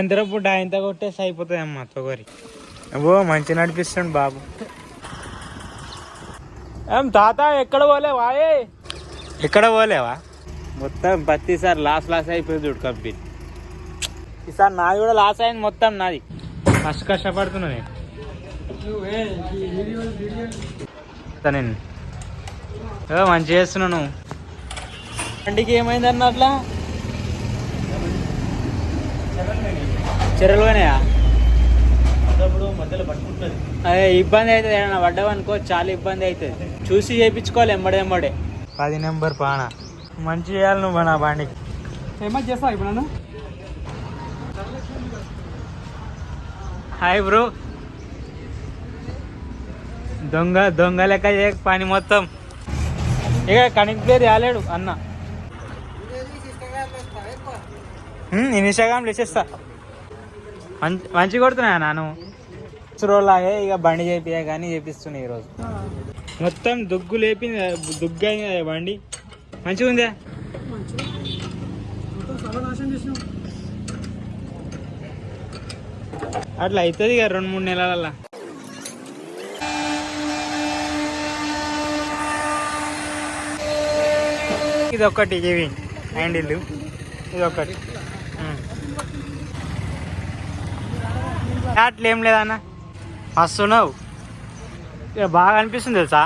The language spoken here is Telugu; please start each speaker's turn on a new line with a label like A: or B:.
A: సాయంత్రం పూట ఆయనతో కొట్టేసి అయిపోతుంది అమ్మ తొగరి ఓ మంచి నడిపిస్తుండు బాబు. ఏం తాత ఎక్కడ పోలేవా ఏ? ఎక్కడ పోలేవా? మొత్తం ప్రతిసారి లాస్ లాస్ అయిపోయింది చూడు కంపెనీ. ఈసారి నాది కూడా లాస్ అయింది మొత్తం నాది. మస్తు కష్టపడుతున్నా నేను. మంచి చేస్తున్నాను బండికి ఏమైంది అన్న అట్లా? చెరలు పోయినాయా? అదే ఇబ్బంది అవుతుంది ఏమన్నా పడ్డావనుకో చాలా ఇబ్బంది అవుతుంది. చూసి చేయించుకోవాలి ఎంబడే ఎంబడే పది నెంబర్ పాన. మంచి చేయాలి నువ్వు నా బండికి.
B: ఫేమస్ చేస్తావు ఇప్పుడు నన్ను?
A: Hi bro. దొంగ దొంగ లెక్క చేయక పని మొత్తం. ఇక కనెక్ట్ పేరు రాలేడు అన్న. నేను ఇన్స్టాగ్రామ్ వేసేస్తా మంచి మంచి కొడుతున్నా నాను? లాగే ఇక బండి చేపియా కానీ చేపిస్తున్నా ఈరోజు. మొత్తం దుగ్గు లేపింది దుగ్గు అయింది బండి. మంచిగా ఉందా? అట్లా అవుతుంది ఇక రెండు మూడు నెలలల్లా. ఇది ఒకటి ఇవి హ్యాండిల్ ఇది ఒకటి అట్లా ఏం లేదన్న. మస్తున్నావు ఇక బాగా అనిపిస్తుంది తెలుసా?